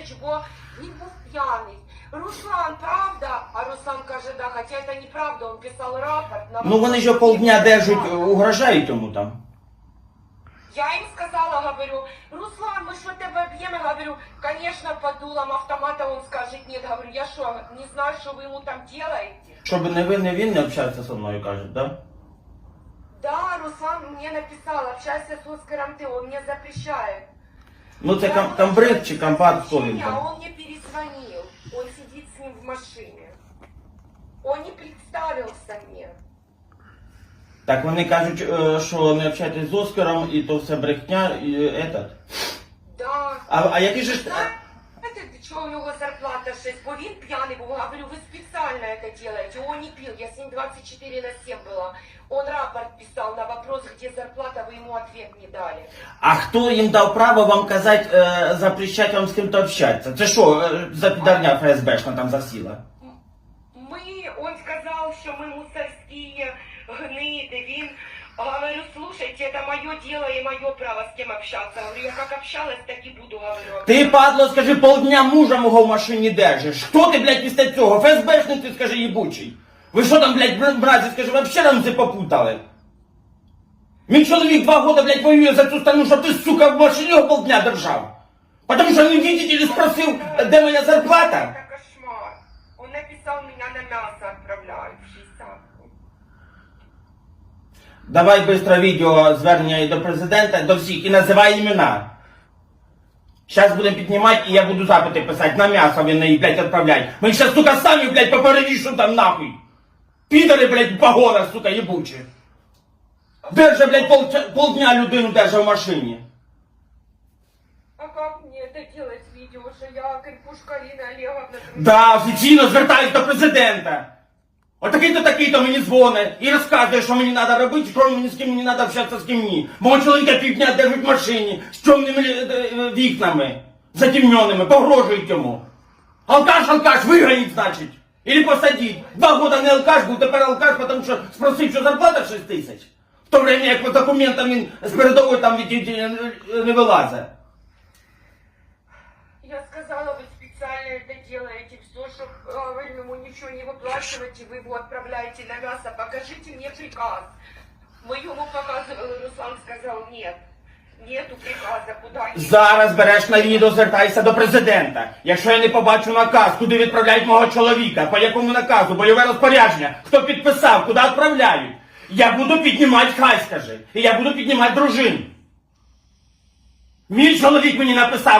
тисяч, бо він був п'яний. Руслан, правда? А Руслан каже, да, хоча це неправда, він писав рапорт. на Ну вони ж його полдня держать, угрожають йому там. Я им сказала, говорю, Руслан, мы что тебя бьем? Я говорю, конечно, под дулом автомата он скажет нет. Говорю, я что, не знаю, что вы ему там делаете? Щоб не ви, не він не общався зі мною, кажуть, да? Да, Руслан мне написал, общайся с Оскаром ты, он мне запрещает. Ну це Я кам, ему камбриг написала чи кампат, хто він сообщение, А там? он мне перезвонил, он сидит с ним в машине. Он не представился мне. Так вони кажуть, е, що не общайтесь з Оскаром, і то все брехня, і этот. Да. А, а який же ж... Знаете, что у него зарплата 6? Бо він пьяный был. Говорю, вы специально это делаете. Он не пил, я с ним 24 на 7 была. Он рапорт писал на вопрос, где зарплата, вы ему ответ не дали. А хто їм дав право вам казати, е, запрещати вам з ким-то общатися? Це що, е, за підарня ФСБшна там засіла? Мы, он сказал, что мы мусорские гниды. Він, говорю, слушайте, это мое дело и мое право с кем общаться. Говорю, я как общалась, так и буду, говорю. Ти, падло, скажи, полдня мужа мого в машині держиш. Хто ти, блядь, після цього? ФСБшний ти, скажи, їбучий. Ви що там, блядь, бр- братці, скажи, вообще там це попутали? Мій чоловік два года, блядь, воює за цю страну, щоб ти, сука, в машині його полдня держав. Потому що він видите, спросив, де моя зарплата. Это кошмар. Он написал, меня на мясо Давай быстро відео звернення і до президента, до всіх, і називай імена. Зараз будемо піднімати, і я буду запити писати, на м'ясо він її, блядь, відправляй. Ми зараз, сука, самі, блядь, поперевішу там нахуй. Підори, блядь, погона, сука, єбучі. Держа, блядь, пол, полдня людину держа в машині. А как мне это делать видео, что я Карпушка Алина Олеговна? Да, офіційно звертаюсь до президента. Отакий-то такий-то мені дзвонить і розказує, що мені треба робити, що мені з ким мені треба общатися, з ким ні. Мого чоловіка півдня держать в машині з чорними е, е, вікнами, затемненими, погрожують йому. Алкаш, алкаш, вигоніть, значить. Или посадіть. Два года не алкаш був, тепер алкаш, тому що спросив, що зарплата 6 тисяч. В то время, як по документам він з передової там від, не вилазить. Я сказала, вы специально это делаете, все, что говорю ему ничего не выплачивайте, вы его отправляете на мясо, покажите мне приказ. Мы ему показывали, Руслан сказал, нет, нету приказа, куда идти. Зараз береш на відео, звертайся до президента. Якщо я не побачу наказ, куди відправляють мого чоловіка, по якому наказу, бойове розпорядження, хто підписав, куди відправляють, я буду піднімати, хай скажи. І я буду піднімати дружину. Мій чоловік мені написав.